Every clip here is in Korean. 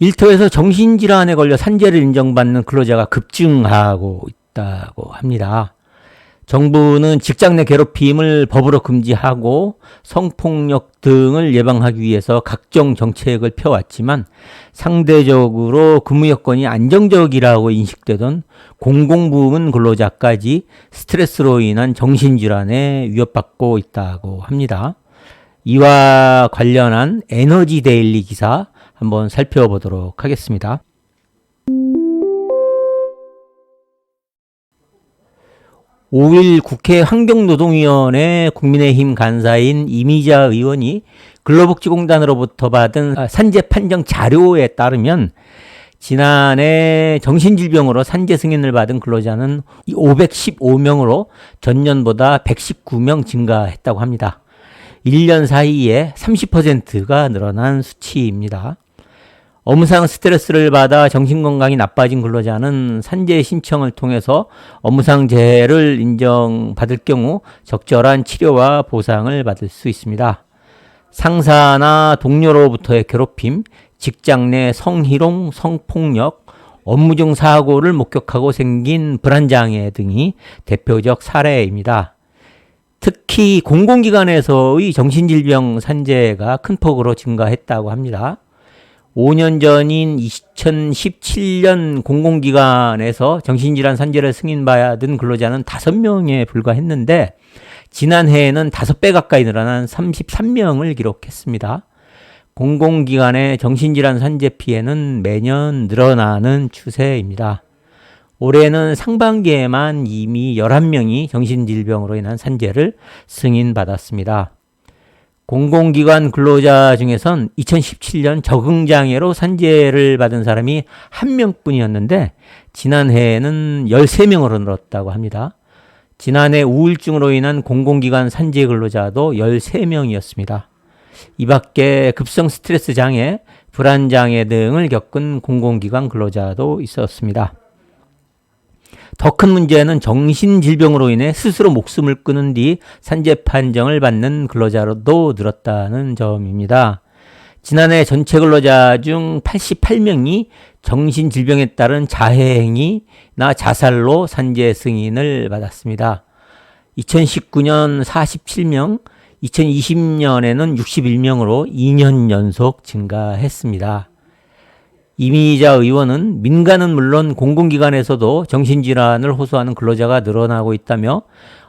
일터에서 정신질환에 걸려 산재를 인정받는 근로자가 급증하고 있다고 합니다. 정부는 직장 내 괴롭힘을 법으로 금지하고 성폭력 등을 예방하기 위해서 각종 정책을 펴왔지만 상대적으로 근무 여건이 안정적이라고 인식되던 공공부문 근로자까지 스트레스로 인한 정신질환에 위협받고 있다고 합니다. 이와 관련한 에너지 데일리 기사 한번 살펴보도록 하겠습니다. 오일 국회 환경노동위원회 국민의힘 간사인 이미자 의원이 근로복지공단으로부터 받은 산재 판정 자료에 따르면 지난해 정신질병으로 산재 승인을 받은 근로자는 515명으로 전년보다 119명 증가했다고 합니다. 1년 사이에 30%가 늘어난 수치입니다. 업무상 스트레스를 받아 정신건강이 나빠진 근로자는 산재 신청을 통해서 업무상 재해를 인정받을 경우 적절한 치료와 보상을 받을 수 있습니다. 상사나 동료로부터의 괴롭힘, 직장 내 성희롱, 성폭력, 업무 중 사고를 목격하고 생긴 불안장애 등이 대표적 사례입니다. 특히 공공기관에서의 정신질병 산재가 큰 폭으로 증가했다고 합니다. 5년 전인 2017년 공공기관에서 정신질환 산재를 승인받은 근로자는 5명에 불과했는데 지난해에는 5배 가까이 늘어난 33명을 기록했습니다. 공공기관의 정신질환 산재 피해는 매년 늘어나는 추세입니다. 올해는 상반기에만 이미 11명이 정신질병으로 인한 산재를 승인받았습니다. 공공기관 근로자 중에선 2017년 적응장애로 산재를 받은 사람이 한 명 뿐이었는데 지난해에는 13명으로 늘었다고 합니다. 지난해 우울증으로 인한 공공기관 산재 근로자도 13명이었습니다. 이 밖에 급성 스트레스 장애, 불안 장애 등을 겪은 공공기관 근로자도 있었습니다. 더 큰 문제는 정신질병으로 인해 스스로 목숨을 끊은 뒤 산재 판정을 받는 근로자로도 늘었다는 점입니다. 지난해 전체 근로자 중 88명이 정신질병에 따른 자해행위나 자살로 산재 승인을 받았습니다. 2019년 47명, 2020년에는 61명으로 2년 연속 증가했습니다. 이미자 의원은 민간은 물론 공공기관에서도 정신질환을 호소하는 근로자가 늘어나고 있다며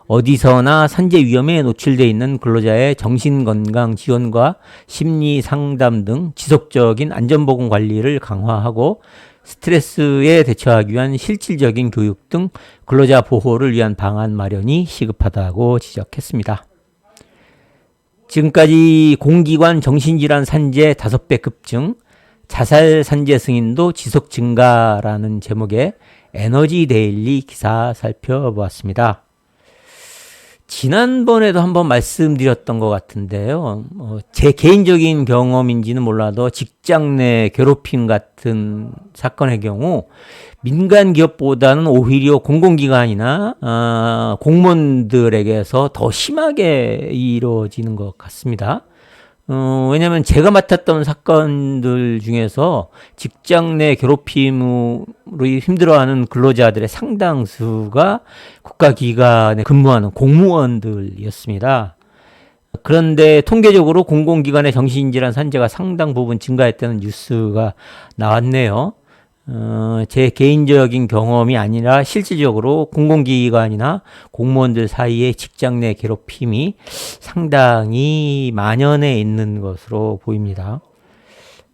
어디서나 산재 위험에 노출돼 있는 근로자의 정신건강 지원과 심리 상담 등 지속적인 안전보건 관리를 강화하고 스트레스에 대처하기 위한 실질적인 교육 등 근로자 보호를 위한 방안 마련이 시급하다고 지적했습니다. 지금까지 공기관 정신질환 산재 5배 급증, 자살 산재 승인도 지속 증가라는 제목의 에너지 데일리 기사 살펴보았습니다. 지난번에도 한번 말씀드렸던 것 같은데요. 어, 제 개인적인 경험인지는 몰라도 직장 내 괴롭힘 같은 사건의 경우 민간 기업보다는 오히려 공공기관이나 어, 공무원들에게서 더 심하게 이루어지는 것 같습니다. 어, 왜냐면 제가 맡았던 사건들 중에서 직장 내 괴롭힘으로 힘들어하는 근로자들의 상당수가 국가기관에 근무하는 공무원들이었습니다. 그런데 통계적으로 공공기관의 정신질환 산재가 상당 부분 증가했다는 뉴스가 나왔네요. 어, 제 개인적인 경험이 아니라 실질적으로 공공기관이나 공무원들 사이에 직장 내 괴롭힘이 상당히 만연해 있는 것으로 보입니다.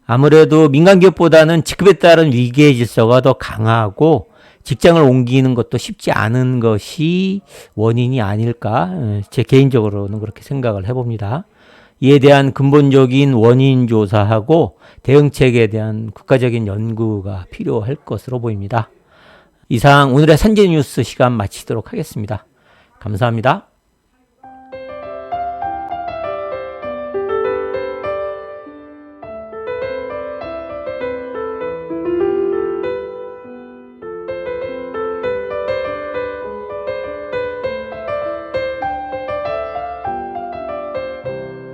아무래도 민간 기업보다는 직급에 따른 위계의 질서가 더 강하고 직장을 옮기는 것도 쉽지 않은 것이 원인이 아닐까 어, 제 개인적으로는 그렇게 생각을 해봅니다. 이에 대한 근본적인 원인 조사하고 대응책에 대한 국가적인 연구가 필요할 것으로 보입니다. 이상 오늘의 산재 뉴스 시간 마치도록 하겠습니다. 감사합니다.